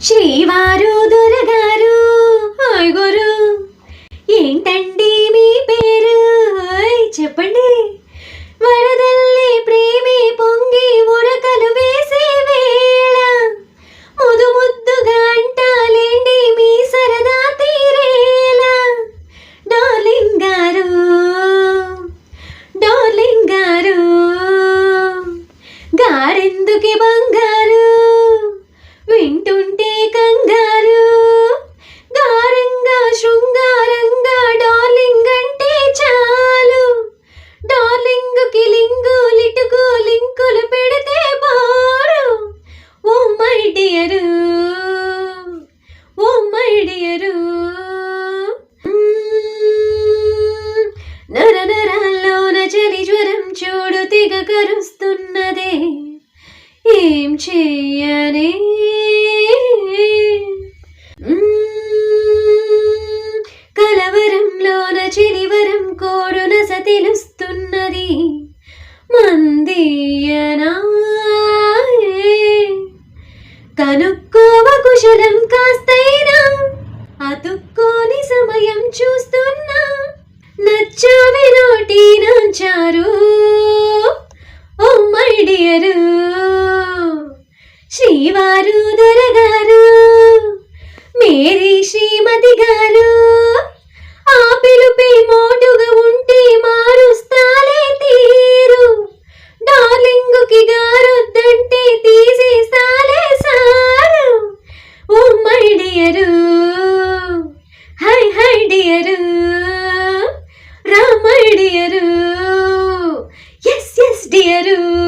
శ్రీవారు దొరగారు హాయ్ గురు. ఏంటండి మీ పేరు? చెప్పండి. వరదల్లి ప్రేమి పొంగి ఉరకలు వేసే వేళ ముదు ముద్దుగా అంటాలేండి మీ సరదా తీరేలా డార్లింగ్ గారు డార్లింగ్ గారు గారెందుకే బంగారు మై ಓ ఓ నర నరాల్లోన చలి జ్వరం చూడు తెగ కరుస్తున్నదే ఏం చెయ్యనే కలవరంలోన చెలివరం కోడు నస తెలుస్తున్నది మంది కనుక్కోవ కుశలం కాస్తైనా అతుక్కోని సమయం చూస్తున్నా. నచ్చావి నోటి నాంచారు ఓ మై డియరు. శ్రీవారు దొరగారు మేరీ శ్రీమతి గారు. Yes, yes, dear ooh.